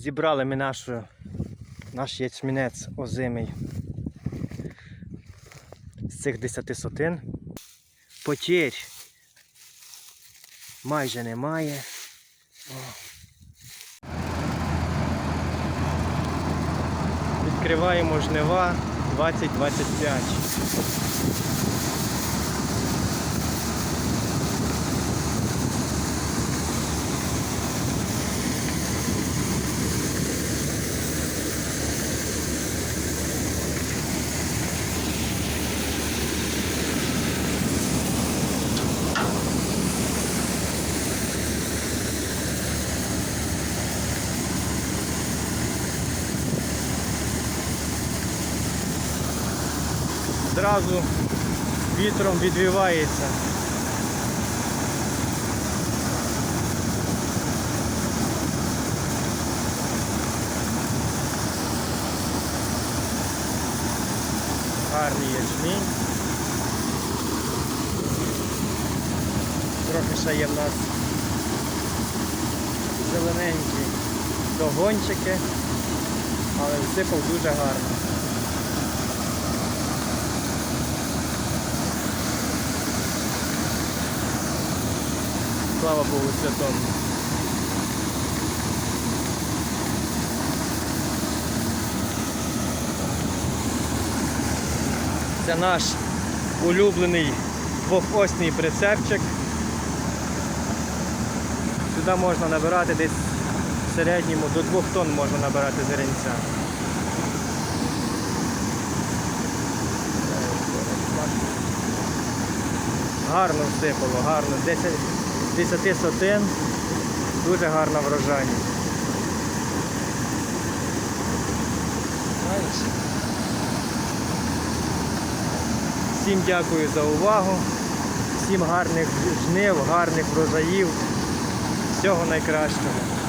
Зібрали ми нашу, наш ячмінець озимий з цих 10 сотин. Потерь майже немає. О. Відкриваємо жнива 2025. Зразу вітром відвівається. Гарний ячмінь. Трохи ще є в нас зелененькі догончики, але всипав дуже гарно. Слава Богу Святому. Це наш улюблений двохосний прицепчик. Сюди можна набирати десь в середньому до 2 тонн можна набирати зеренця. Гарно всипало, гарно. 10, 10 сотин, дуже гарна врожайність. Всім дякую за увагу, всім гарних жнив, гарних врожаїв, всього найкращого.